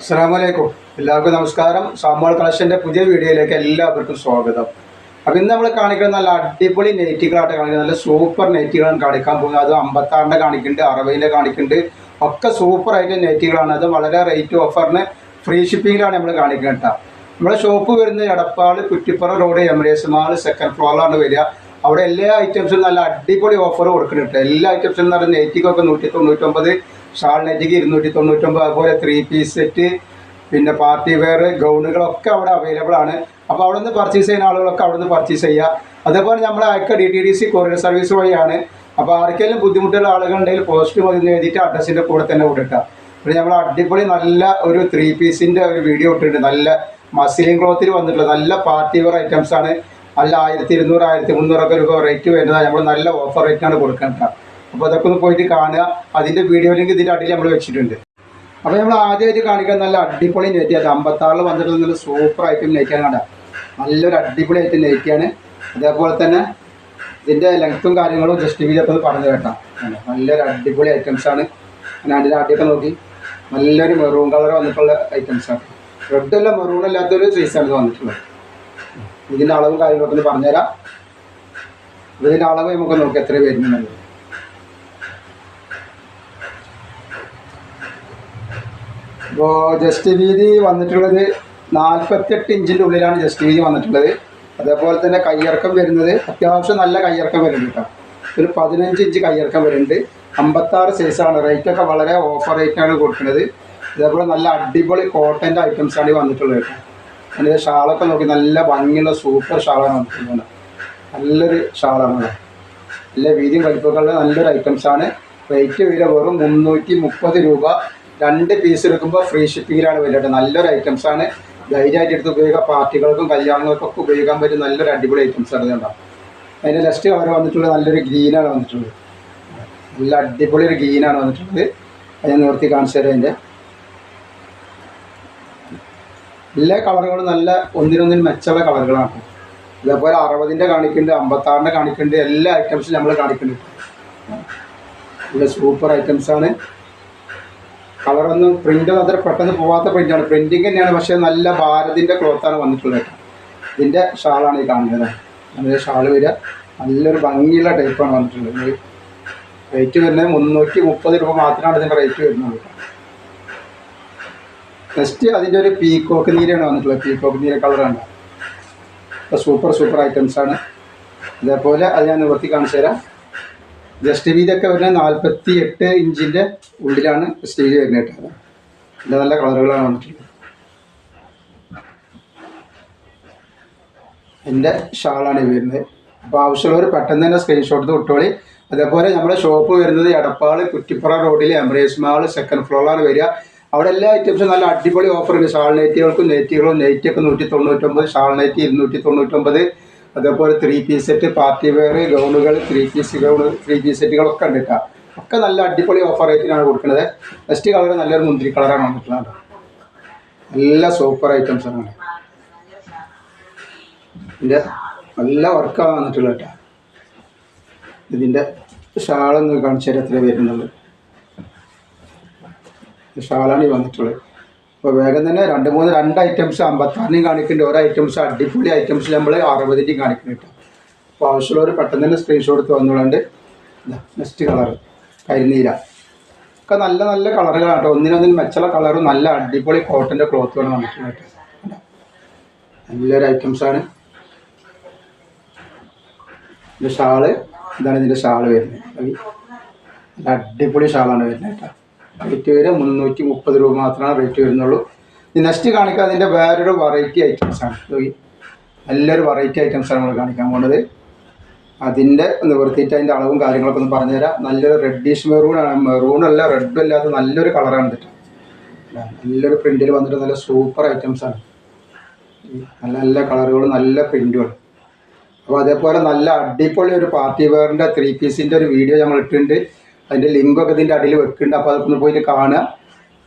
അസ്സാമലൈക്കും എല്ലാവർക്കും നമസ്കാരം. സാമ്പാൾ കളക്ഷന്റെ പുതിയ വീഡിയോയിലേക്ക് എല്ലാവർക്കും സ്വാഗതം. അപ്പം ഇന്ന് നമ്മൾ കാണിക്കുന്നത് നല്ല അടിപൊളി നെറ്റുകളായിട്ട് കാണിക്കുന്നത്. നല്ല സൂപ്പർ നെറ്റുകളാണ് കാണിക്കാൻ പോകുന്നത്. അത് അമ്പത്താറിന്റെ കാണിക്കുന്നുണ്ട് അറുപതിന്റെ കാണിക്കുന്നുണ്ട്. ഒക്കെ സൂപ്പർ ആയിട്ട് നെറ്റുകളാണ്. അത് വളരെ റേറ്റ് ഓഫറിന് ഫ്രീ ഷിപ്പിങ്ങിലാണ് നമ്മൾ കാണിക്കുന്നത് കേട്ടോ. നമ്മുടെ ഷോപ്പ് വരുന്നത് എടപ്പാട് കുറ്റിപ്പുറം റോഡ് എമറേസ് മാൾ സെക്കൻഡ് ഫ്ലോറിലാണ് വരിക. അവിടെ എല്ലാ ഐറ്റംസും നല്ല അടിപൊളി ഓഫർ കൊടുക്കുന്നുണ്ട് എല്ലാ ഐറ്റംസും എന്ന് പറഞ്ഞാൽ നെറ്റിക്കൊക്കെ നൂറ്റി തൊണ്ണൂറ്റൊമ്പത് ഷാൾ നെറ്റിക്ക് ഇരുന്നൂറ്റി തൊണ്ണൂറ്റൊമ്പത് അതുപോലെ ത്രീ പീസ് സെറ്റ് പിന്നെ പാർട്ടി വെയർ ഗൗണുകളൊക്കെ അവിടെ അവൈലബിൾ ആണ്. അപ്പോൾ അവിടെ നിന്ന് പർച്ചേസ് ചെയ്യുന്ന ആളുകളൊക്കെ അവിടെ നിന്ന് പർച്ചേസ് ചെയ്യുക. അതേപോലെ നമ്മൾ അയക്ക D T D C courier service വഴിയാണ്. അപ്പോൾ ആർക്കെങ്കിലും ബുദ്ധിമുട്ടുള്ള ആളുകളുണ്ടെങ്കിൽ പോസ്റ്റ് മതി എഴുതിയിട്ട് അഡ്രസ്സിന്റെ കൂടെ തന്നെ വിട്ടിട്ടാ പിന്നെ നമ്മൾ അടിപൊളി നല്ല ഒരു ത്രീ പീസിന്റെ ഒരു വീഡിയോ ഇട്ടിട്ടുണ്ട്. നല്ല മസിലിൻ ക്ലോത്തിൽ വന്നിട്ടുള്ള നല്ല പാർട്ടി വെയർ ഐറ്റംസ് ആണ്. നല്ല ആയിരത്തി ഇരുന്നൂറ് ആയിരത്തി മുന്നൂറൊക്കെ രൂപ റേറ്റ് വരുന്നതാണ് നമ്മൾ നല്ല ഓഫർ റേറ്റാണ് കൊടുക്കേണ്ടത്. അപ്പോൾ അതൊക്കെ ഒന്ന് പോയിട്ട് കാണുക. അതിന്റെ വീഡിയോ ലിങ്ക് ഇതിന്റെ അടിയിൽ നമ്മൾ വെച്ചിട്ടുണ്ട്. അപ്പോൾ നമ്മൾ ആദ്യമായിട്ട് കാണിക്കാൻ നല്ല അടിപൊളി നെറ്റ് അത് അമ്പത്താറിൽ വന്നിട്ടുള്ള നല്ല സൂപ്പർ ഐറ്റം നെറ്റാണ് കണ്ട നല്ലൊരു അടിപൊളി ഐറ്റം നെറ്റാണ് അതേപോലെ തന്നെ ഇതിന്റെ ലെങ്ത്തും കാര്യങ്ങളും ജസ്റ്റ് വീതൊക്കെ ഒന്ന് പറഞ്ഞു കേട്ടാ? നല്ലൊരു അടിപൊളി ഐറ്റംസ് ആണ്. ഞാൻ അതിന്റെ ആദ്യമൊക്കെ നോക്കി. നല്ലൊരു മെറൂൺ കളർ വന്നിട്ടുള്ള ഐറ്റംസ് ആണ്. റെഡ് അല്ല മെറൂൺ അല്ലാത്തൊരു സൈസാണ് ഇത് വന്നിട്ടുള്ളത്. ഇതിന്റെ അളവും കാര്യങ്ങളൊക്കെ ഒന്ന് പറഞ്ഞുതരാം ഇതിന്റെ അളവ് നമുക്ക് നോക്കി എത്ര വരുന്നുള്ളത് ഇപ്പോൾ ജസ്റ്റ് വീതി വന്നിട്ടുള്ളത് നാൽപ്പത്തെട്ട് ഇഞ്ചിന്റെ ഉള്ളിലാണ് ജസ്റ്റ് വീതി വന്നിട്ടുള്ളത്. അതേപോലെ തന്നെ കയ്യിറക്കം വരുന്നത് അത്യാവശ്യം നല്ല കയ്യിറക്കം വരുന്നുണ്ട് കേട്ടോ ഒരു പതിനഞ്ച് ഇഞ്ച് കയ്യിറക്കം വരുന്നുണ്ട്. അമ്പത്താറ് സൈസാണ് റേറ്റൊക്കെ വളരെ ഓഫർ റേറ്റാണ് കൊടുക്കുന്നത്. ഇതേപോലെ നല്ല അടിപൊളി കോട്ടന്റെ ഐറ്റംസാണ് ഈ വന്നിട്ടുള്ളത് കേട്ടോ അതിന്റെ ഷാളൊക്കെ നോക്കി നല്ല ഭംഗിയുള്ള സൂപ്പർ ഷാളാണ് വന്നിട്ടുള്ളത്. നല്ലൊരു ഷാളാണ്. നല്ല വീതിയും കഴിപ്പുകളുടെ നല്ലൊരു ഐറ്റംസാണ് റേറ്റ് വില വെറും മുന്നൂറ്റി മുപ്പത് രൂപ രണ്ട് പീസ് എടുക്കുമ്പോൾ ഫ്രീ ഷിപ്പിങ്ങിലാണ് വരുന്നത് നല്ലൊരു ഐറ്റംസ് ആണ്. ധൈര്യമായിട്ട് എടുത്ത് ഉപയോഗിക്കാം പാർട്ടികൾക്കും കല്യാണങ്ങൾക്കൊക്കെ ഉപയോഗിക്കാൻ പറ്റും നല്ലൊരു അടിപൊളി ഐറ്റംസ് ആണ് ഇതുണ്ടാവും അതിന്റെ ലെസ്റ്റ് കവർ വന്നിട്ടുള്ളത് നല്ലൊരു ഗ്രീനാണ് വന്നിട്ടുള്ളത്. നല്ല അടിപൊളി ഒരു ഗ്രീനാണ് വന്നിട്ടുള്ളത്. അത് നിവർത്തി കാണിച്ചു തരാം അതിന്റെ എല്ലാ കളറുകളും നല്ല ഒന്നിനൊന്നിന് മെച്ചമുള്ള കളറുകളാണ് ഇതേപോലെ അറുപതിന്റെ കാണിക്കുന്നുണ്ട് അമ്പത്താറിന്റെ കാണിക്കുന്നുണ്ട് എല്ലാ ഐറ്റംസും നമ്മൾ കാണിക്കുന്നുണ്ട്. നല്ല സൂപ്പർ ഐറ്റംസാണ് കളറൊന്നും പ്രിന്റ് അത്ര പെട്ടെന്ന് പോവാത്ത പ്രിന്റാണ് പ്രിന്റിങ് തന്നെയാണ് പക്ഷേ നല്ല ഭാരതിന്റെ ക്ലോത്താണ് വന്നിട്ടുള്ളത് ഇതിന്റെ ഷാളാണ് ഈ കാണുന്നത്. നല്ല ഷാൾ വരിക. നല്ലൊരു ഭംഗിയുള്ള ടൈപ്പാണ് വന്നിട്ടുള്ളത്. റേറ്റ് വരുന്നത് മുന്നൂറ്റി മുപ്പത് രൂപ മാത്രമാണ് ഇതിന്റെ റേറ്റ് വരുന്നത്. നെക്സ്റ്റ് അതിന്റെ ഒരു പീക്കോക്ക് നീരാണ് വന്നിട്ടുള്ളത്. പീക്കോക്ക് നീര കളറാണ് അപ്പോൾ സൂപ്പർ സൂപ്പർ ഐറ്റംസ് ആണ്. ഇതേപോലെ അത് ഞാൻ നിവർത്തി കാണിച്ചു തരാം ജസ്റ്റ് വീതൊക്കെ വരുന്നത് നാൽപ്പത്തി എട്ട് ഇഞ്ചിന്റെ ഉള്ളിലാണ് സ്റ്റേജ് വരുന്നത് കേട്ടോ. നല്ല നല്ല കളറുകളാണ് വന്നിട്ടുള്ളത്. എന്റെ ഷാളാണ് വരുന്നത്. അപ്പോൾ ആവശ്യമുള്ളവർ പെട്ടെന്ന് തന്നെ സ്ക്രീൻഷോട്ട് വിട്ടോളി. അതേപോലെ നമ്മുടെ ഷോപ്പ് വരുന്നത് എടപ്പാൾ കുറ്റിപ്പുറ റോഡിൽ എംബ്രേസ് മാൾ സെക്കൻഡ് ഫ്ലോറിലാണ് വരിക. അവിടെ എല്ലാ ഐറ്റംസും നല്ല അടിപൊളി ഓഫർ ഉണ്ട്. ഷാൾ നൈറ്റികൾക്കും നെറ്റികളും നെറ്റിയൊക്കെ നൂറ്റി തൊണ്ണൂറ്റൊമ്പത് ഷാൾ നൈറ്റി ഇരുന്നൂറ്റി തൊണ്ണൂറ്റൊമ്പത് അതേപോലെ three piece set party wear ഗൗണുകൾ three piece gown three piece സെറ്റുകളൊക്കെ ഉണ്ട് കേട്ടോ ഒക്കെ നല്ല അടിപൊളി ഓഫർ റേറ്റിനാണ് കൊടുക്കുന്നത്. ബെസ്റ്റ് കളർ നല്ലൊരു മുന്തിരി കളറാണ് വന്നിട്ടുള്ളത് നല്ല സൂപ്പർ ഐറ്റംസ് ആണ്. ഇതിന്റെ നല്ല വർക്കാണ് വന്നിട്ടുള്ളത് കേട്ടോ ഇതിന്റെ ഷാളൊന്ന് കാണിച്ചു തരാം എത്ര വരുന്നുള്ളത് ഷാളാണ് ഈ വന്നിട്ടുള്ളത്. അപ്പോൾ വേഗം തന്നെ രണ്ട് മൂന്ന് രണ്ട് ഐറ്റംസ് അമ്പത്താറിനെയും കാണിക്കുന്നുണ്ട്. ഓരോ ഐറ്റംസ് അടിപൊളി ഐറ്റംസ് നമ്മൾ അറുപതിന്റെയും കാണിക്കുന്നുണ്ട് അപ്പോൾ ആവശ്യമുള്ളവർ പെട്ടെന്ന് തന്നെ സ്ക്രീൻഷോട്ട് എടുത്ത് വന്നോളാണ്ട്. നെക്സ്റ്റ് കളർ കരിനീര ഒക്കെ നല്ല നല്ല കളറുകളാണ് കേട്ടോ. ഒന്നിനൊന്നിന് മെച്ചുള്ള കളറും നല്ല അടിപൊളി കോട്ടന്റെ ക്ലോത്തുമാണ് വന്നിട്ടുണ്ട്? നല്ലൊരു ഐറ്റംസാണ് ഇതിന്റെ ഷാൾ ഇതാണ് ഇതിന്റെ ഷാൾ വരുന്നത്. നല്ല അടിപൊളി ഷാളാണ് വരുന്നത് കേട്ടോ. റേറ്റ് വരെ മുന്നൂറ്റി മുപ്പത് രൂപ മാത്രമാണ് റേറ്റ് വരുന്നുള്ളൂ. നെക്സ്റ്റ് കാണിക്കുക അതിന്റെ വേറൊരു വെറൈറ്റി ഐറ്റംസ് ആണ്. ഇത് നല്ലൊരു വെറൈറ്റി ഐറ്റംസ് ആണ് നമ്മൾ കാണിക്കാൻ പോകുന്നത് അതിന്റെ ഒന്ന് വൃത്തിയിട്ട് അതിന്റെ അളവും കാര്യങ്ങളൊക്കെ ഒന്ന് പറഞ്ഞുതരാം. നല്ലൊരു റെഡിഷ് മെറൂൺ അല്ല റെഡും അല്ലാത്ത നല്ലൊരു കളറാണ് ഇതിട്ട് നല്ലൊരു പ്രിന്റിൽ വന്നിട്ട് നല്ല സൂപ്പർ ഐറ്റംസ് ആണ്. നല്ല നല്ല കളറുകളും നല്ല പ്രിന്റുകളും അപ്പോൾ അതേപോലെ നല്ല അടിപൊളി ഒരു പാർട്ടി വെയറിന്റെ ത്രീ പീസിന്റെ ഒരു വീഡിയോ ഞങ്ങൾ ഇട്ടിട്ടുണ്ട്. അതിന്റെ ലിങ്കൊക്കെ ഇതിന്റെ അടിയിൽ വെക്കുന്നുണ്ട്. അപ്പോൾ അതൊന്ന് പോയിട്ട് കാണുക.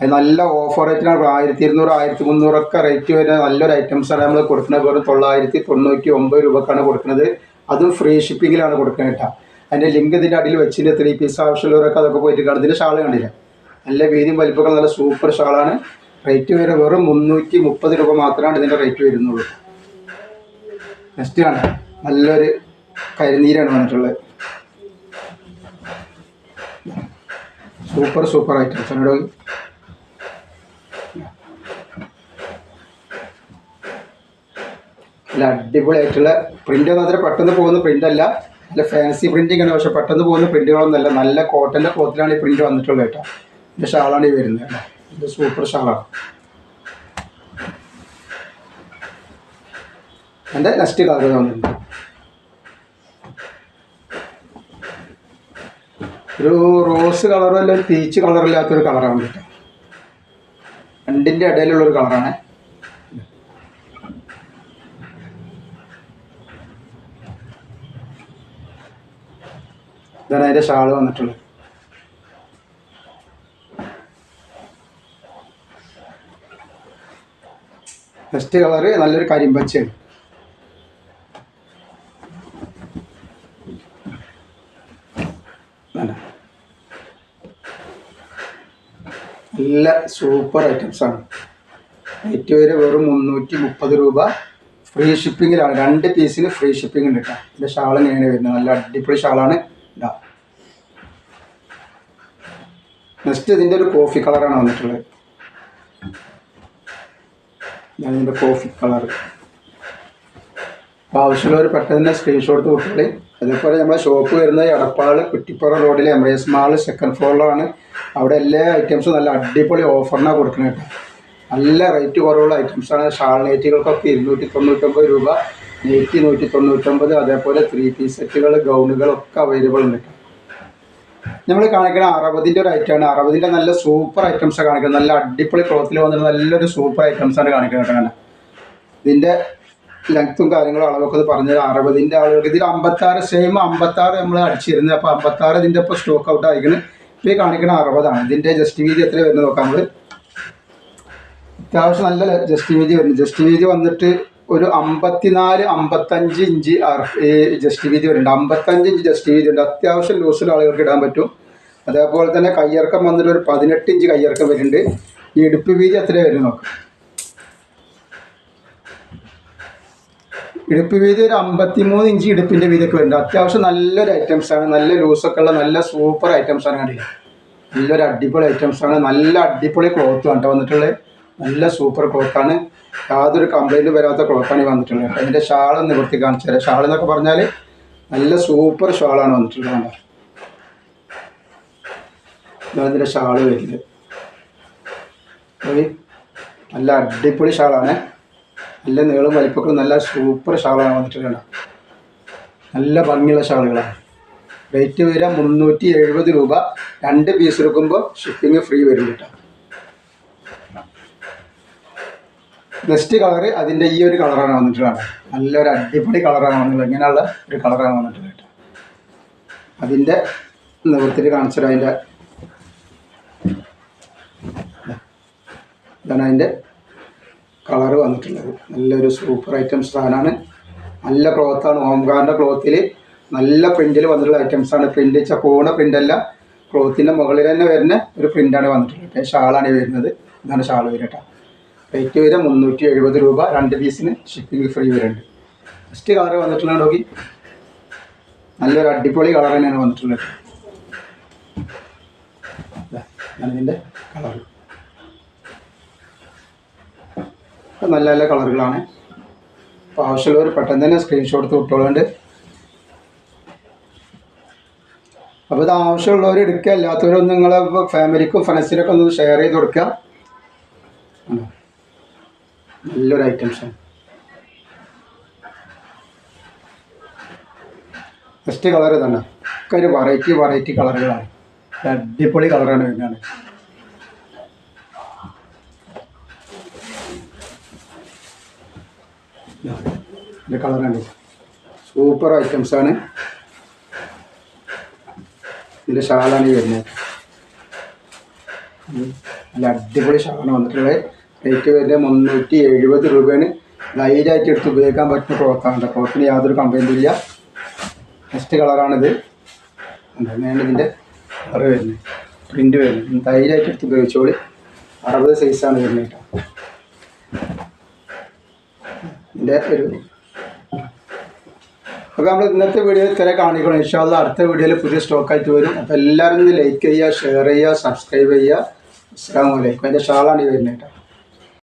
അത് നല്ല ഓഫർ റേറ്റിനാണ് ആയിരത്തി ഇരുന്നൂറ് ആയിരത്തി മുന്നൂറൊക്കെ റേറ്റ് വരുന്ന നല്ലൊരു ഐറ്റംസാണ് നമ്മൾ കൊടുക്കുന്നത്. വെറും തൊള്ളായിരത്തി തൊണ്ണൂറ്റി ഒമ്പത് രൂപക്കാണ് കൊടുക്കുന്നത്. അതും ഫ്രീ ഷിപ്പിങ്ങിലാണ് കൊടുക്കുന്നത് കേട്ടോ. അതിന്റെ ലിങ്ക് ഇതിന്റെ അടിയിൽ വെച്ചിട്ട് ത്രീ പീസ് ആവശ്യമുള്ളവരൊക്കെ അതൊക്കെ പോയിട്ട് കാണും. ഇതിന്റെ ഷാൾ കണ്ടില്ല? നല്ല വീതിയും വലിപ്പമൊക്കെ നല്ല സൂപ്പർ ഷാളാണ് റേറ്റ് വരെ വെറും മുന്നൂറ്റി മുപ്പത് രൂപ മാത്രമാണ് ഇതിന്റെ റേറ്റ് വരുന്നുള്ളൂ. നെക്സ്റ്റ് ആണ് നല്ലൊരു കരിനീരാണ് വന്നിട്ടുള്ളത്. സൂപ്പർ സൂപ്പർ ഐറ്റംസ് ആണ് ഡോഗി നല്ല അടിപൊളിയായിട്ടുള്ള പ്രിന്റ് അത്ര പെട്ടെന്ന് പോകുന്ന പ്രിന്റ് അല്ല. നല്ല ഫാൻസി പ്രിന്റിംഗ് ആണ് പക്ഷെ പെട്ടെന്ന് പോകുന്ന പ്രിന്റുകളൊന്നുമല്ല നല്ല കോട്ടന്റെ ക്ലോത്തിലാണ് ഈ പ്രിന്റ് വന്നിട്ടുള്ളത് കേട്ടോ. ഇതിന്റെ ഷാളാണ് ഈ വരുന്നത് ഇത് സൂപ്പർ ഷാളാണ്. എന്റെ നെക്സ്റ്റ് കളർ വന്നിട്ടുണ്ട്? ഒരു റോസ് കളറോ അല്ല ഒരു പീച്ച് കളറില്ലാത്തൊരു കളറാണ് കേട്ടോ. രണ്ടിന്റെ ഇടയിലുള്ളൊരു കളറാണ് ഇതാണ് അതിന്റെ ഷാൾ വന്നിട്ടുള്ളത്. ഫസ്റ്റ് കളറ് നല്ലൊരു കരിമ്പച്ചയാണ്. നല്ല സൂപ്പർ ഐറ്റംസ് ആണ്. റേറ്റ് വരെ വെറും മുന്നൂറ്റി മുപ്പത് രൂപ ഫ്രീ ഷിപ്പിങ്ങിലാണ് രണ്ട് പീസിന് ഫ്രീ ഷിപ്പിംഗ് ഉണ്ട് കേട്ടോ ഇതിന്റെ ഷാൾ ഇങ്ങനെ വരുന്നത്. നല്ല അടിപൊളി ഷാളാണ്. ഇതാ. നെക്സ്റ്റ് ഇതിന്റെ ഒരു കോഫി കളറാണ് വന്നിട്ടുള്ളത്. ഞാൻ ഇതിന്റെ കോഫി കളർ ആവശ്യമുള്ളവർ പെട്ടെന്ന് സ്ക്രീൻഷോട്ട് കൊടുത്തോളി. അതേപോലെ നമ്മളെ ഷോപ്പ് വരുന്നത് എടപ്പാൾ കുറ്റിപ്പുറം റോഡിൽ എസ് മാൾ സെക്കൻഡ് ഫ്ലോറിലാണ് അവിടെ എല്ലാ ഐറ്റംസും നല്ല അടിപൊളി ഓഫറിനാണ് കൊടുക്കുന്നത് കേട്ടോ നല്ല റേറ്റ് കുറവുള്ള ഐറ്റംസാണ് ഷാൾ നെയ്റ്റുകൾക്കൊക്കെ ഇരുന്നൂറ്റി തൊണ്ണൂറ്റൊമ്പത് രൂപ നെയ്റ്റി നൂറ്റി തൊണ്ണൂറ്റൊമ്പത് അതേപോലെ ത്രീ പീസ് സെറ്റുകൾ ഗൗണുകളൊക്കെ അവൈലബിൾ ഉണ്ട് കേട്ടോ നമ്മൾ കാണിക്കുന്ന അറുപതിന്റെ ഒരു ഐറ്റമാണ് അറുപതിന്റെ നല്ല സൂപ്പർ ഐറ്റംസാണ് കാണിക്കുന്നത് നല്ല അടിപൊളി ക്ലോത്തിൽ വന്നിട്ട് നല്ലൊരു സൂപ്പർ ഐറ്റംസാണ് കാണിക്കുന്നത് കേട്ടോ ഇതിന്റെ ലെങ്ത്തും കാര്യങ്ങളും അളവൊക്കെ ഒന്ന് പറഞ്ഞത് അറുപതിന്റെ ആളുകൾക്ക് ഇതിൽ അമ്പത്താറ് സെയിം അമ്പത്താറ് നമ്മൾ അടിച്ചിരുന്നത്. അപ്പോൾ അമ്പത്താറ് ഇതിന്റെ ഇപ്പോൾ സ്റ്റോക്ക് ഔട്ട് ആയിക്കണ് ഇപ്പോൾ ഈ കാണിക്കുന്ന അറുപതാണ്. ഇതിന്റെ ജസ്റ്റ് വീതി എത്ര വരുന്നത് നോക്കാം നമ്മൾ അത്യാവശ്യം നല്ല ജസ്റ്റ് വീതി വരുന്നു. ജസ്റ്റ് വീതി വന്നിട്ട് ഒരു അമ്പത്തിനാല് അമ്പത്തഞ്ച് ഇഞ്ച് ജസ്റ്റ് വീതി വരുന്നുണ്ട്. അമ്പത്തഞ്ച് ഇഞ്ച് ജസ്റ്റ് വീതി ഉണ്ട്. അത്യാവശ്യം ലൂസിൽ ആളുകൾക്ക് ഇടാൻ പറ്റും. അതേപോലെ തന്നെ കയ്യിറക്കം വന്നിട്ട് ഒരു പതിനെട്ട് ഇഞ്ച് കയ്യിറക്കം വരുന്നുണ്ട്. ഈ ഇടുപ്പ് വീതി എത്ര വരുന്നു നോക്കാം. ഇടുപ്പ് വീതി ഒരു അമ്പത്തിമൂന്ന് ഇഞ്ച് ഇടുപ്പിന്റെ വീതിയൊക്കെ വരുന്നുണ്ട്. അത്യാവശ്യം നല്ലൊരു ആണ്. നല്ല ലൂസൊക്കെ ഉള്ള നല്ല സൂപ്പർ ഐറ്റംസ് ആണ് കണ്ടില്ല? നല്ലൊരു അടിപൊളി ഐറ്റംസ് ആണ്. നല്ല അടിപൊളി ക്ലോത്ത് കേട്ടോ വന്നിട്ടുള്ളത് നല്ല സൂപ്പർ ക്ലോത്താണ് യാതൊരു കംപ്ലൈന്റും വരാത്ത ക്ലോത്താണ് വന്നിട്ടുള്ളത് അതിന്റെ ഷാൾ നിവർത്തി കാണിച്ചു തരാം. ഷാൾ എന്നൊക്കെ പറഞ്ഞാൽ നല്ല സൂപ്പർ ഷാളാണ് വന്നിട്ടുള്ളത് കണ്ടോ? ഇതിന്റെ ഷാൾ വരുന്നത്. നല്ല അടിപൊളി ഷാളാണ്. നല്ല നീളം വലിപ്പൊക്കെ നല്ല സൂപ്പർ ഷാളാണ് വന്നിട്ടുണ്ട് നല്ല ഭംഗിയുള്ള ഷാളുകളാണ് റേറ്റ് വരിക മുന്നൂറ്റി എഴുപത് രൂപ. രണ്ട് പീസ് എടുക്കുമ്പോൾ ഷിപ്പിംഗ് ഫ്രീ വരും കേട്ടോ. നെക്സ്റ്റ് കളറ് അതിന്റെ ഈ ഒരു കളറാണ് വന്നിട്ടുള്ളത് നല്ലൊരു അടിപൊളി കളറാണ് വന്നിട്ടുള്ളത്. ഇങ്ങനെയുള്ള ഒരു കളറാണ് വന്നിട്ടുള്ളത് കേട്ടോ. അതിന്റെ നിവൃത്തിൽ കാണിച്ചത് അതിന്റെ കളറ് വന്നിട്ടുള്ളത്. നല്ലൊരു സൂപ്പർ ഐറ്റംസ് സാധനമാണ് നല്ല ക്ലോത്താണ് ഓംകാറിന്റെ ക്ലോത്തിൽ നല്ല പ്രിന്റിൽ വന്നിട്ടുള്ള ഐറ്റംസാണ് പ്രിന്റ് വെച്ചാൽ പോണ പ്രിന്റല്ല ക്ലോത്തിന്റെ മുകളിൽ തന്നെ വരുന്ന ഒരു പ്രിന്റാണ് വന്നിട്ടുള്ളത്. ഷാളാണ് വരുന്നത്. ഇതാണ് ഷാൾ വരട്ടോ റേറ്റ് വരെ മുന്നൂറ്റി എഴുപത് രൂപ. രണ്ട് പീസിന് ഷിപ്പിംഗ് ഫ്രീ വരുന്നുണ്ട്. ഫസ്റ്റ് കളർ വന്നിട്ടുള്ള നോക്കി. നല്ലൊരു അടിപൊളി കളർ തന്നെയാണ് വന്നിട്ടുള്ളത്. ഇതാണ് ഇതിന്റെ കളർ നല്ല നല്ല കളറുകളാണ്. അപ്പോൾ ആവശ്യമുള്ളവർ പെട്ടെന്ന് തന്നെ സ്ക്രീൻഷോട്ട് എടുത്ത് വിട്ടോളുണ്ട്. അപ്പോൾ ഇത് ആവശ്യമുള്ളവർ എടുക്കുക. അല്ലാത്തവരൊന്നും നിങ്ങളെ ഫാമിലിക്കും ഫ്രണ്ട്സിനൊക്കെ ഒന്ന് ഷെയർ ചെയ്ത് കൊടുക്കുക? നല്ലൊരു ഐറ്റംസാണ് ഫസ്റ്റ് കളർ ഇതാണ്. ഒക്കെ ഒരു വെറൈറ്റി വെറൈറ്റി കളറുകളാണ് അടിപൊളി കളറാണ് വരുന്നത്. ഇതിന്റെ കളറാണ് സൂപ്പർ ഐറ്റംസ് ആണ്. ഇതിന്റെ ഷാളാണ് വരുന്നത്. നല്ല അടിപൊളി ഷാളാണ് വന്നിട്ടുള്ളത്. റേറ്റ് വരുന്നത് മുന്നൂറ്റി എഴുപത് രൂപയാണ്. ധൈര്യമായിട്ട് എടുത്ത് ഉപയോഗിക്കാൻ പറ്റുന്ന ക്ലോത്താണ് ക്ലോത്തിന് യാതൊരു കംപ്ലൈന്റും ഇല്ല. നെക്സ്റ്റ് കളറാണിത് അങ്ങനെയാണ് ഇതിന്റെ കളർ വരുന്നത്. പ്രിന്റ് വരുന്നത്. ധൈര്യമായിട്ട് എടുത്ത് ഉപയോഗിച്ചോളി. അറുപത് സൈസാണ് വരുന്നത് കേട്ടോ. ഇതിന്റെ ഒരു അപ്പോൾ നമ്മൾ ഇന്നത്തെ വീഡിയോ ഇത്ര കാണിക്കണം. ഇൻഷാല്ല അടുത്ത വീഡിയോയിൽ പുതിയ സ്റ്റോക്കായിട്ട് വരും. അപ്പോൾ എല്ലാവരും ലൈക്ക് ചെയ്യുക ഷെയർ ചെയ്യുക സബ്സ്ക്രൈബ് ചെയ്യുക. അസ്സാം വലൈക്കും എന്റെ ഷാളാണ് ഈ വരുന്നത് കേട്ടോ.